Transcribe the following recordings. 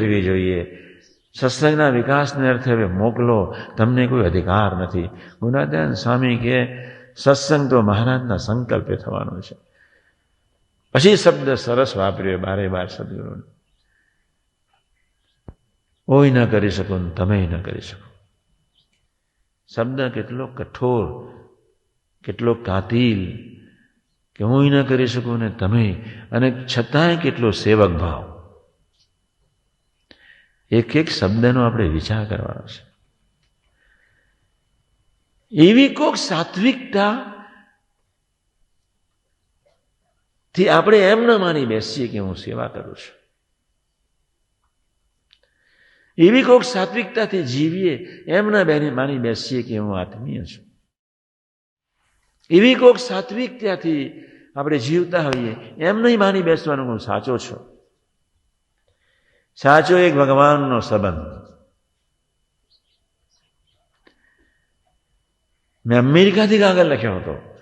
કરવી જોઈએ. સત્સંગના વિકાસને અર્થે હવે મોકલો, તમને કોઈ અધિકાર નથી. ગુનાદાન સ્વામી કે, સત્સંગ તો મહારાજના સંકલ્પે થવાનો છે. પછી શબ્દ સરસ વાપર્યો બારે બાર સદગુરુને. ઓય ન કરી શકો તમે ન કરી શકો. શબ્દ કેટલો કઠોર, કેટલો કાતિલ, કે હું ન કરી શકું ને તમે. અને છતાંય કેટલો સેવક ભાવ. એક એક શબ્દનો આપણે વિચાર કરવાનો છે. એવી કોક સાત્વિકતા થી આપણે એમ ન માની બેસીએ કે હું સેવા કરું છું. એવી કોક સાત્વિકતાથી જીવીએ એમ ના બેની માની બેસીએ કે હું આત્મીય છું. એવી કોક સાત્વિકતાથી આપણે જીવતા હોઈએ એમ નહીં માની બેસવાનું હું સાચો છું. સાચો એક ભગવાનનો સંબંધ. મેં અમેરિકાથી કાગળ લખ્યો હતો.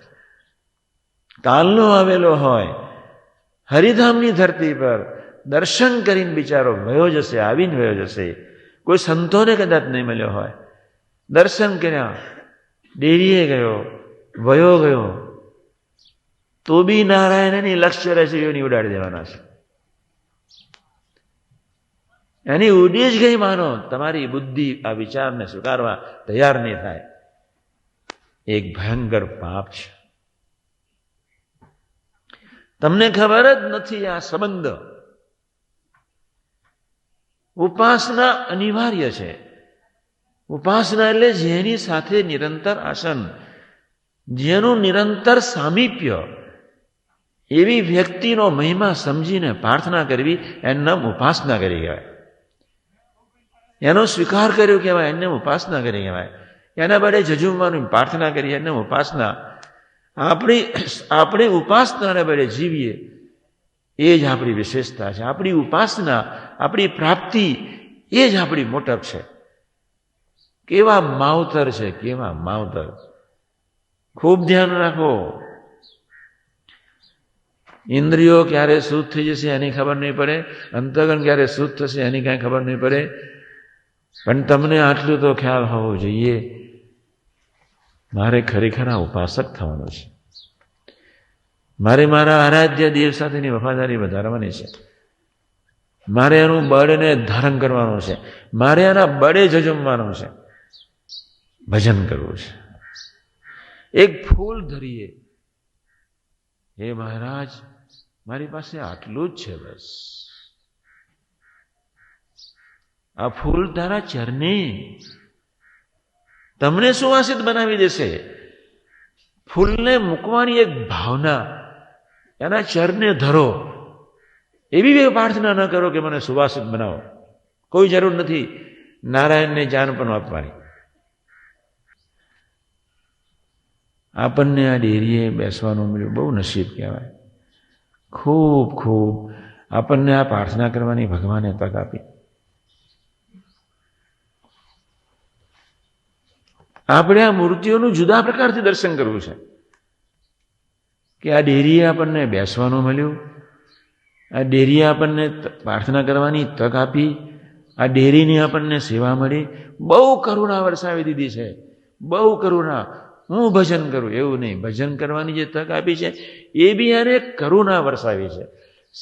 કાલનો આવેલો હોય, હરિધામની ધરતી પર દર્શન કરીને બિચારો વયો જશે, આવીને વયો જશે. કોઈ સંતોને કદાચ નહીં મળ્યો હોય. દર્શન કર્યા. ડેરીએ ગયો, વયો ગયો. તો બી નારાયણની લક્ષ્ય રસીઓની ઉડાડી દેવાના છે. એની ઉડી જ ગઈ માનો. તમારી બુદ્ધિ આ વિચારને સ્વીકારવા તૈયાર નહીં થાય. એક ભયંકર પાપ છે. તમને ખબર જ નથી આ સંબંધ. ઉપાસના અનિવાર્ય છે. ઉપાસના એટલે જેની સાથે નિરંતર આસન, જેનું નિરંતર સામીપ્ય, એવી વ્યક્તિનો મહિમા સમજીને પ્રાર્થના કરવી એનું નામ ઉપાસના કરી કહેવાય. એનો સ્વીકાર કર્યો કહેવાય એને ઉપાસના કરી કહેવાય. એના માટે જજુમવાનું પ્રાર્થના કરી એને ઉપાસના. આપણી આપણી ઉપાસનાને બદલે જીવીએ. એ જ આપણી વિશેષતા છે. આપણી ઉપાસના, આપણી પ્રાપ્તિ એ જ આપણી મોટપ છે. કેવા માવતર છે, કેવા માવતર. ખૂબ ધ્યાન રાખો. ઇન્દ્રિયો ક્યારે શુદ્ધ થઈ જશે એની ખબર નહીં પડે અંતગણ ક્યારે શુદ્ધ થશે એની કાંઈ ખબર નહીં પડે. પણ તમને આટલું તો ખ્યાલ હોવો જોઈએ. મારે ખરેખર આ ઉપાસક થવાનો છે. મારે મારા આરાધ્ય દેવ સાથેની વફાદારી વધારવાની છે. મારે એનું બળને ધારણ કરવાનું છે. મારે એના બળે જજમવાનું છે. ભજન કરવું છે. એક ફૂલ ધરીએ. હે મહારાજ, મારી પાસે આટલું જ છે બસ. આ ફૂલ તારા ચરને તમને સુવાસિત બનાવી દેશે. ફૂલને મૂકવાની એક ભાવના. એના ચરને ધરો. એવી પ્રાર્થના ન કરો કે મને સુવાસિત બનાવો. કોઈ જરૂર નથી નારાયણને જાન પણ આપવાની. આપણને આ ડેરીએ બેસવાનું મળ્યું. બહુ નસીબ કહેવાય. ખૂબ ખૂબ આપણને આ પ્રાર્થના કરવાની ભગવાને તક આપી. આપણે આ મૂર્તિઓનું જુદા પ્રકારથી દર્શન કરવું છે. કે આ ડેરીએ આપણને બેસવાનું મળ્યું, આ ડેરીએ આપણને પ્રાર્થના કરવાની તક આપી, આ ડેરીની આપણને સેવા મળી. બહુ કરુણા વરસાવી દીધી છે. બહુ કરુણા. હું ભજન કરું, એવું નહીં. ભજન કરવાની જે તક આપી છે, એ બી યારે કરુણા વરસાવી છે.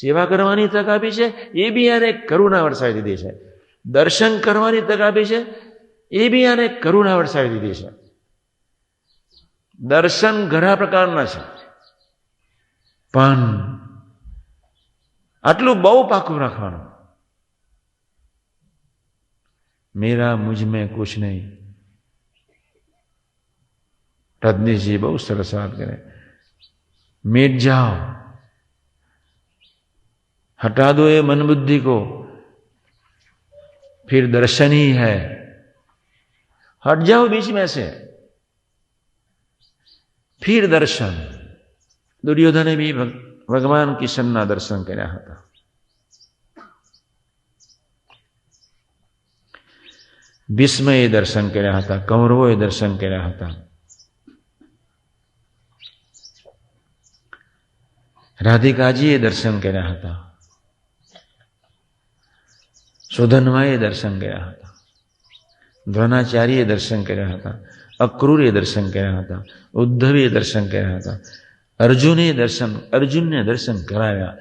સેવા કરવાની તક આપી છે, એ બી યારે કરુણા વરસાવી દીધી છે. દર્શન કરવાની તક આપી છે એ બી આને કરુણા વરસાવી દીધી છે દર્શન ઘણા પ્રકારના છે પણ આટલું બહુ પાકું રાખવાનું મેરા મુજ મેં કુછ નહીં રજનીશજી બહુ સરસ વાત કરે મેટ જાઓ हटा दो ये मन बुद्धि को फिर दर्शन ही है हट जाओ बीच में से फिर दर्शन દુર્યોધને બી ભગવાન કિશનના દર્શન કર્યા હતા ભીષ્મએ દર્શન કર્યા હતા કૌરવોએ દર્શન કર્યા હતા રાધિકાજીએ દર્શન કર્યા હતા સુધન્વાએ દર્શન કર્યા હતા દ્રોણાચાર્યએ દર્શન કર્યા હતા, અક્રૂરે દર્શન કર્યા હતા, ઉદ્ધવે દર્શન કર્યા હતા, અર્જુને દર્શન, અર્જુનને દર્શન કરાવ્યા,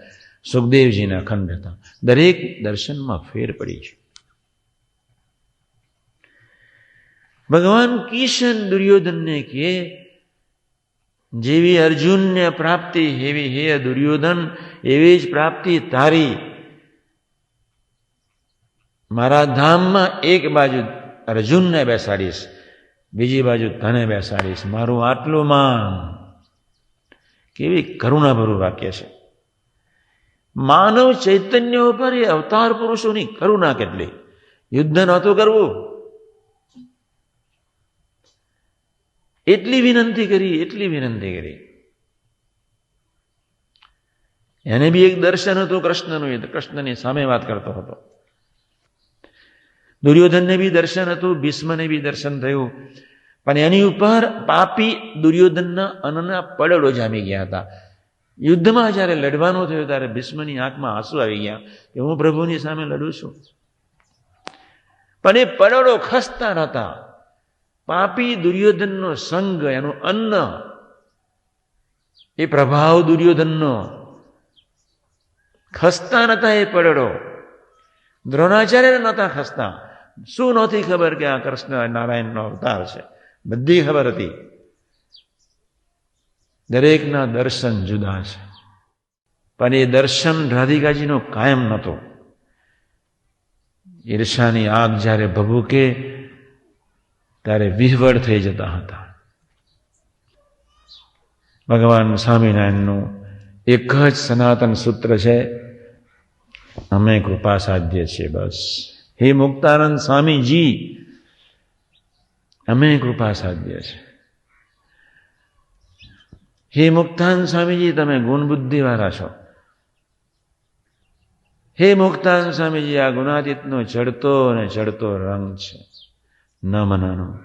સુખદેવજીના ખંડ હતા. દરેક દર્શનમાં ફેર પડી છે ભગવાન કિશન દુર્યોધનને કે જેવી અર્જુનને પ્રાપ્તિ, એવી હે દુર્યોધન, એવી જ પ્રાપ્તિ તારી. મારા ધામમાં એક બાજુ અર્જુનને બેસાડીશ. બીજી બાજુ તને બેસાડીશ. મારું આટલું માન. કેવી કરુણાભરું વાક્ય છે. માનવ ચૈતન્ય ઉપર એ અવતાર પુરુષોની કરુણા કેટલી? યુદ્ધ નહોતું કરવું. એટલી વિનંતી કરી, એટલી વિનંતી કરી. એને બી એક દર્શન હતું કૃષ્ણનું કૃષ્ણની સામે વાત કરતો હતો. દુર્યોધનને બી દર્શન હતું, ભીષ્મને બી દર્શન થયું. પણ એની ઉપર પાપી દુર્યોધનના અન્નના પડડો જામી ગયા હતા. યુદ્ધમાં જ્યારે લડવાનું થયું ત્યારે ભીષ્મની આંખમાં આંસુ આવી ગયા કે હું પ્રભુની સામે લડું છું. પણ એ પડડો ખસતા નહોતા. પાપી દુર્યોધનનો સંગ, એનું અન્ન, એ પ્રભાવ દુર્યોધનનો. ખસતા નતા એ પડડો. દ્રોણાચાર્ય નહોતા ખસતા. શું નહોતી ખબર કે આ કૃષ્ણ નારાયણનો અવતાર છે? બધી ખબર હતી. દરેકના દર્શન જુદા છે. પણ એ દર્શન રાધિકાજીનો કાયમ નહોતો. ઈર્ષાની આગ જ્યારે ભભૂકે, ત્યારે વિહવળ થઈ જતા હતા. ભગવાન સ્વામિનારાયણનું એક જ સનાતન સૂત્ર છે, અમે કૃપા સાધ્ય છીએ બસ. હે મુક્તાનંદ સ્વામીજી, અમે કૃપા સાધ્ય છે. હે મુક્તાન સ્વામીજી, તમે ગુણ બુદ્ધિવાળા છો. હે મુક્તાન સ્વામીજી, આ ગુણાતીતનો ચડતો અને ચડતો રંગ છે. ન મનાનો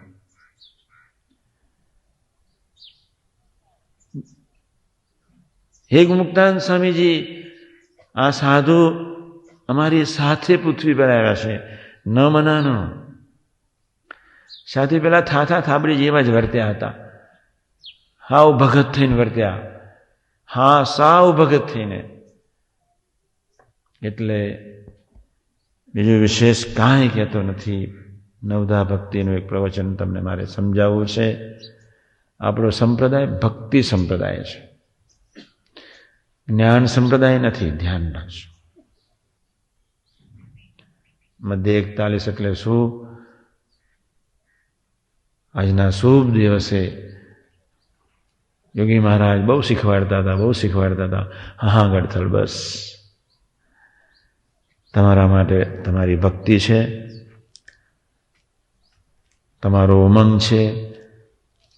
હે મુક્તાન સ્વામીજી, આ સાધુ અમારી સાથે પૃથ્વી પર આવ્યા છે. ન મનાનો. સાથે પેલા થાથા થાબડી જેવા જ વર્ત્યા હતા. હાવ ભગત થઈને વર્ત્યા. હા, સાવ ભગત થઈને. એટલે બીજું વિશેષ કાંઈ કહેતો નથી. નવધા ભક્તિનું એક પ્રવચન તમને મારે સમજાવવું છે. આપણો સંપ્રદાય ભક્તિ સંપ્રદાય છે. જ્ઞાન સંપ્રદાય નથી, ધ્યાન રાખજો મધ્ય એકતાલીસ એટલે શું આજના શુભ દિવસે યોગી મહારાજ બહુ શીખવાડતા હતા બહુ શીખવાડતા હતા હા ગડથલ બસ તમારા માટે તમારી ભક્તિ છે તમારો ઉમંગ છે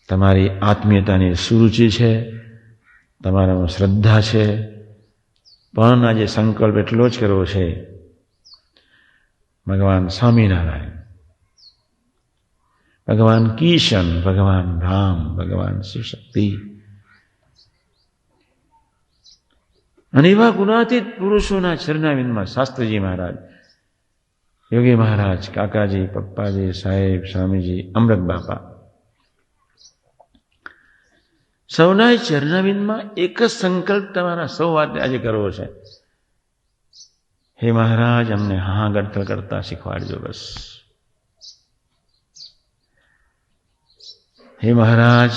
તમારી આત્મીયતાની સુરુચિ છે તમારામાં શ્રદ્ધા છે પણ આજે સંકલ્પ એટલો જ કરવો છે ભગવાન સ્વામિનારાયણ, ભગવાન કિશન, ભગવાન રામ, ભગવાન શિવશક્તિ અને એવા ગુણાતીત પુરુષોના ચરણાવિંદમાં શાસ્ત્રીજી મહારાજ, યોગી મહારાજ, કાકાજી, પપ્પાજી, સાહેબ, સ્વામીજી, અમૃત બાપા, સૌના ચરણાવિંદમાં એક જ સંકલ્પ તમારા સૌ વાત આજે કરવો છે. હે મહારાજ, અમને હા ગડતર કરતા શીખવાડજો બસ. હે મહારાજ,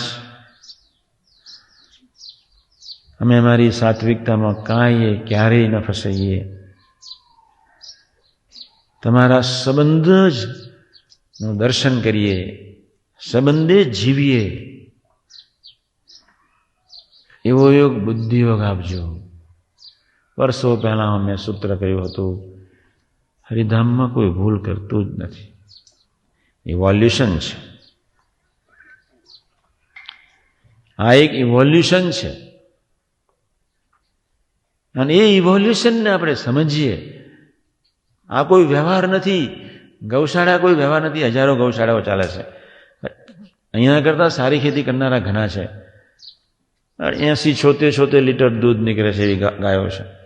અમે અમારી સાત્વિકતામાં કાંઈએ ક્યારેય ન ફસાઈએ. તમારા સંબંધ જ નું દર્શન કરીએ, સંબંધે જીવીએ. એવો યોગ બુદ્ધિયોગ આપજો. વર્ષો પહેલાં મેં સૂત્ર કહ્યું હતું, હરિધામમાં કોઈ ભૂલ કરતું જ નથી. ઇવોલ્યુશન છે. આ એક ઇવોલ્યુશન છે. અને એ ઇવોલ્યુશનને આપણે સમજીએ. આ કોઈ વ્યવહાર નથી. ગૌશાળા કોઈ વ્યવહાર નથી. હજારો ગૌશાળાઓ ચાલે છે. અહીંયા કરતાં સારી ખેતી કરનારા ઘણા છે. એસી છોતેર છોતેર લીટર દૂધ નીકળે છે એવી ગાયો છે.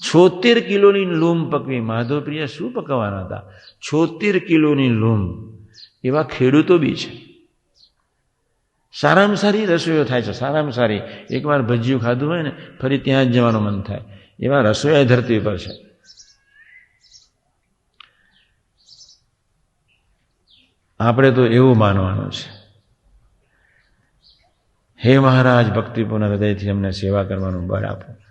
છોતેર કિલોની લૂમ પકવી. માધવપ્રિયા શું પકવવાના હતા? છોતેર કિલોની લૂમ. એવા ખેડૂતો બી છે. સારામાં સારી રસોઈઓ થાય છે. સારામાં સારી. એકવાર ભજીયું ખાધું હોય ને, ફરી ત્યાં જ જવાનું મન થાય. એવા રસોઈ ધરતી પર છે. આપણે તો એવું માનવાનું છે. હે મહારાજ, ભક્તિપૂર્ણ હૃદયથી અમને સેવા કરવાનું બળ આપો.